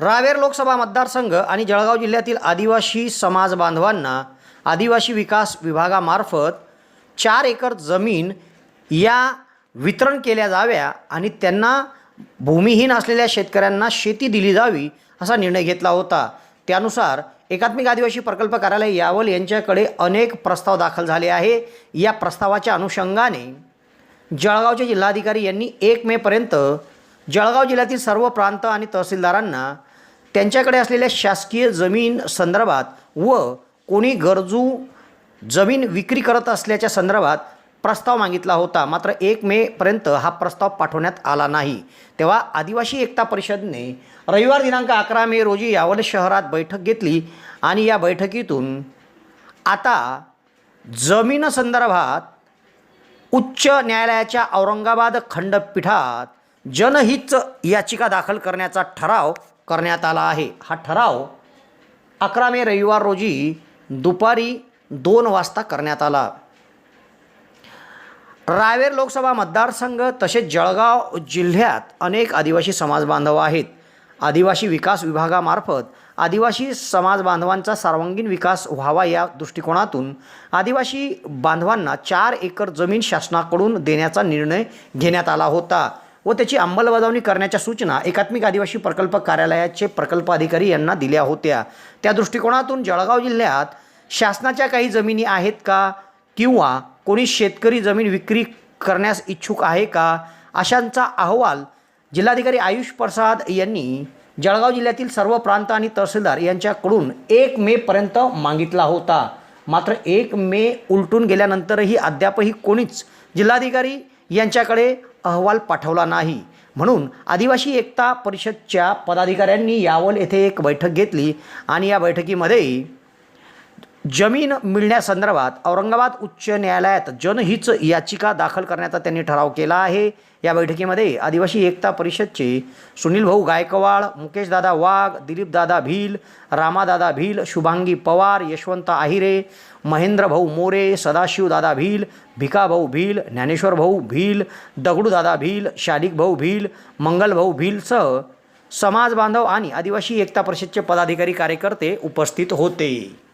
रावेर लोकसभा मतदारसंघ आणि जळगाव जिल्ह्यातील आदिवासी समाज बांधवांना आदिवासी विकास विभागामार्फत चार एकर जमीन या वितरण केल्या जाव्या आणि त्यांना भूमिहीन असलेल्या शेतकऱ्यांना शेती दिली जावी असा निर्णय घेतला होता. त्यानुसार एकात्मिक आदिवासी प्रकल्प कार्यालय यावल यांच्याकडे अनेक प्रस्ताव दाखल झाले आहे. या प्रस्तावाच्या अनुषंगाने जळगावचे जिल्हाधिकारी यांनी एक मेपर्यंत जळगाव जिल्ह्यातील सर्व प्रांत आणि तहसीलदारांना त्यांच्याकडे असलेल्या शासकीय जमीन संदर्भात व कोणी गरजू जमीन विक्री करत असल्याच्या संदर्भात प्रस्ताव मागितला होता. मात्र एक मेपर्यंत हा प्रस्ताव पाठवण्यात आला नाही. तेव्हा आदिवासी एकता परिषदने रविवार दिनांक अकरा मे रोजी यावल शहरात बैठक घेतली आणि या बैठकीतून आता जमीन संदर्भात उच्च न्यायालयाच्या औरंगाबाद खंडपीठात जनहित याचिका दाखल करण्याचा ठराव करण्यात आला आहे. हा ठराव अकरा मे रविवार रोजी दुपारी दोन वाजता करण्यात आला. रावेर लोकसभा मतदारसंघ तसेच जळगाव जिल्ह्यात अनेक आदिवासी समाज बांधव आहेत. आदिवासी विकास विभागामार्फत आदिवासी समाज बांधवांचा सर्वांगीण विकास व्हावा या दृष्टिकोनातून आदिवासी बांधवांना चार एकर जमीन शासनाकडून देण्याचा निर्णय घेण्यात आला होता. व त्याची अंमलबजावणी करण्याच्या सूचना एकात्मिक आदिवासी प्रकल्प कार्यालयाचे प्रकल्प अधिकारी यांना दिल्या होत्या. त्या दृष्टिकोनातून जळगाव जिल्ह्यात शासनाच्या काही जमिनी आहेत का? किंवा कोणी शेतकरी जमीन विक्री करण्यास इच्छुक आहे का? अशांचा अहवाल जिल्हाधिकारी आयुष प्रसाद यांनी जळगाव जिल्ह्यातील सर्व प्रांत आणि तहसीलदार यांच्याकडून एक मेपर्यंत मागितला होता. मात्र एक मे उलटून गेल्यानंतरही अद्यापही कोणीच जिल्हाधिकारी यांच्याकडे अहवाल पाठवला नाही. म्हणून आदिवासी एकता परिषदच्या पदाधिकाऱ्यांनी यावल येथे एक बैठक घेतली आणि या बैठकीमध्ये जमीन मिळण्यासंदर्भात औरंगाबाद उच्च न्यायालयात जनहित याचिका दाखल करण्याचा त्यांनी ठराव केला आहे. या बैठकीमध्ये आदिवासी एकता परिषदचे सुनील भाऊ गायकवाड मुकेशदादा वाघ दिलीपदादा भील रामादादा भील शुभांगी पवार यशवंत आहिरे महेंद्र भाऊ मोरे सदाशिवदादा भील भिकाभाऊ भील ज्ञानेश्वर भाऊ भील दगडूदादा भील शालिक भाऊ भील मंगलभाऊ भीलसह समाज बांधव आणि आदिवासी एकता परिषदचे पदाधिकारी कार्यकर्ते उपस्थित होते.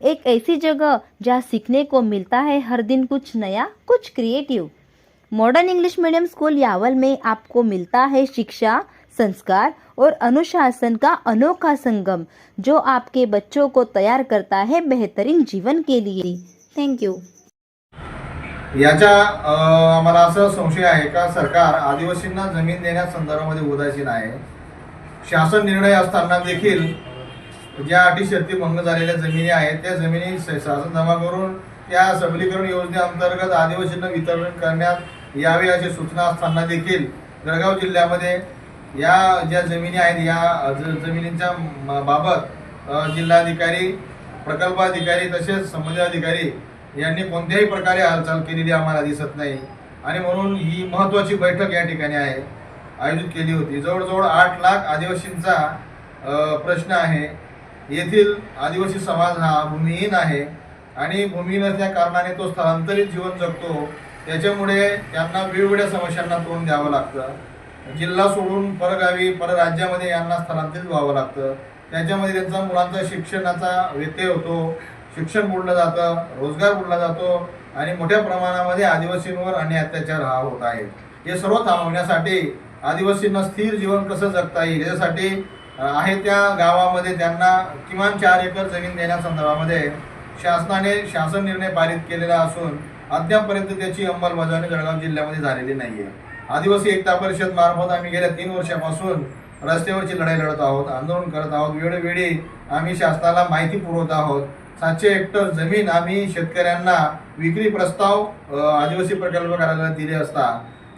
एक ऐसी जगह जहाँ सीखने को मिलता है हर दिन कुछ नया कुछ creative modern English medium school Yawal में आपको मिलता है शिक्षा संस्कार और अनुशासन का अनोखा संगम जो आपके बच्चों को तैयार करता है बेहतरीन जीवन के लिए. थैंक यू याच्या आम्हाला असं संशय आहे का सरकार आदिवासींना जमीन देण्यासंदर्भामध्ये उदासीन आहे? शासन निर्णय असताना देखील ज्या अटी शर्ती भंग झालेल्या जमिनी आहेत त्या जमिनी शासन जमा करून त्या सबलीकरण योजनेअंतर्गत आदिवासींना वितरण करण्यात यावे अशी सूचना असताना देखील जळगाव जिल्ह्यामध्ये या ज्या जमिनी आहेत या जमिनींच्या बाबत जिल्हाधिकारी प्रकल्पाधिकारी तसेच संबंधित अधिकारी यांनी कोणत्याही प्रकारे हालचाल केलेली आम्हाला दिसत नाही. आणि म्हणून ही महत्त्वाची बैठक या ठिकाणी आहे आयोजित केली होती. जवळजवळ आठ लाख आदिवासींचा प्रश्न आहे. येथील आदिवासी समाज हा भूमिहीन आहे आणि भूमिहीन असल्या कारणाने तो स्थलांतरित जीवन जगतो. त्याच्यामुळे त्यांना वेगवेगळ्या समस्यांना तोंड द्यावं लागतं. जिल्हा सोडून परगावी परराज्यामध्ये यांना स्थलांतरित व्हावं लागतं. त्याच्यामध्ये त्यांचा मुलांचा शिक्षणाचा व्यत्यय होतो. शिक्षण बुडलं जातं रोजगार बुडला जातो आणि मोठ्या प्रमाणामध्ये आदिवासींवर आणि अत्याचार हा होत आहे हे सर्व थांबवण्यासाठी आदिवासींना स्थिर जीवन कसं जगता येईल याच्यासाठी आहे त्या गावामध्ये त्यांना किमान चार एकर जमीन देण्यासंदर्भामध्ये शासनाने शासन निर्णय पारित केलेला असून अद्यापपर्यंत त्याची अंमलबजावणी जळगाव जिल्ह्यामध्ये झालेली नाही आहे आदिवासी एकता परिषद मार्फत आम्ही गेल्या तीन वर्षापासून रस्त्यावरची लढाई लढत आहोत आंदोलन करत आहोत वेळोवेळी आम्ही शासनाला माहिती पुरवत आहोत. सातशे हेक्टर जमीन आम्ही शेतकऱ्यांना विक्री प्रस्ताव आदिवासी प्रकल्प कार्यालयात दिले असता.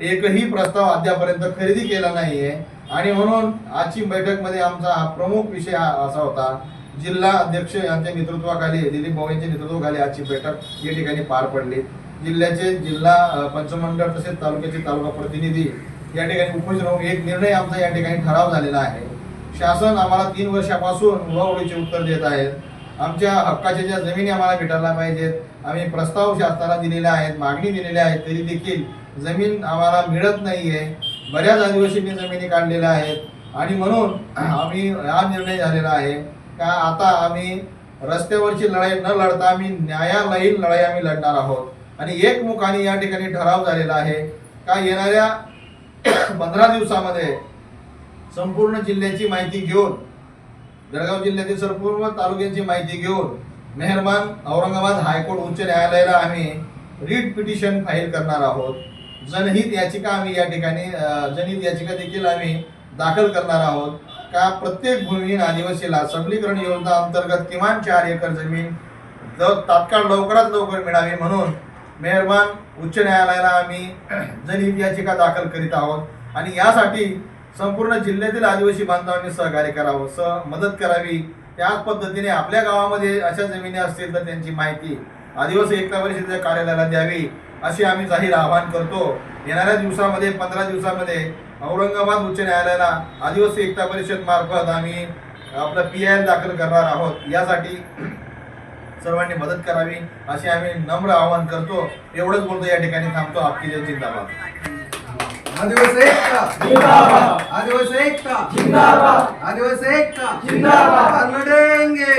एकही प्रस्ताव अद्यापर्यंत खरेदी केला नाहीये. आणि म्हणून आजची बैठकमध्ये आमचा हा प्रमुख विषय असा होता जिल्हा अध्यक्ष यांच्या नेतृत्वाखाली दिलीप भाऊ यांच्या नेतृत्वाखाली आजची बैठक या ठिकाणी पार पडली. जिल्ह्याचे जिल्हा पंचमंडळ तसेच तालुक्याचे तालुका प्रतिनिधी या ठिकाणी उपस्थित राहून एक निर्णय आमचा या ठिकाणी ठराव झालेला आहे. शासन आम्हाला तीन वर्षापासून उडवाउडीचे उत्तर देत आहेत आमच्या हक्काच्या ज्या जमिनी आम्हाला भेटायला पाहिजेत आम्ही प्रस्ताव शासनाला दिलेले आहेत मागणी दिलेल्या आहेत तरी देखील जमीन आम्हाला मिळत नाहीये. बऱ्याच आदिवासींनी जमिनी काढलेल्या आहेत. आणि म्हणून आम्ही हा निर्णय झालेला आहे का आता आम्ही रस्त्यावरची लढाई न लढता आम्ही न्यायालयीन लढाई आम्ही लढणार आहोत. आणि एकमुखाने या ठिकाणी ठराव झालेला आहे का येणाऱ्या पंधरा दिवसामध्ये संपूर्ण जिल्ह्याची माहिती घेऊन जळगाव जिल्ह्यातील संपूर्ण तालुक्यांची माहिती घेऊन मेहरबान औरंगाबाद हायकोर्ट उच्च न्यायालयाला आम्ही रीट पिटिशन फाईल करणार आहोत. जनहित याचिका आम्ही या ठिकाणी जनहित याचिका देखील आम्ही दाखल करणार आहोत. का प्रत्येक भूमिहीन आदिवासीला सबलीकरण योजना अंतर्गत किमान चार एकर जमीन ज- तात्काळ लवकरात लवकर मिळावी म्हणून मेहरबान उच्च न्यायालयाला आम्ही जनहित याचिका दाखल करीत आहोत. आणि यासाठी संपूर्ण जिल्ह्यातील आदिवासी बांधवांनी सहकार्य करावं सह मदत करावी. त्याच पद्धतीने आपल्या गावामध्ये अशा जमिनी असतील तर त्यांची माहिती आदिवासी एकता परिषदेच्या कार्यालयाला द्यावी. असे आम्ही जाहीर आवाहन करतो. येणाऱ्या दिवसामध्ये पंधरा दिवसामध्ये औरंगाबाद उच्च न्यायालयाला आदिवासी एकता परिषद मार्फत आम्ही आपलं पी आय दाखल करणार आहोत. यासाठी सर्वांनी मदत करावी असे आम्ही नम्र आवाहन करतो. एवढंच बोलतो या ठिकाणी थांबतो. आपली जय जिंदाबाद. आदिवासी एकता. जिंदाबाद. आदिवासी एकता. जिंदाबाद. आदिवासी एकता. जिंदाबाद. लढेंगे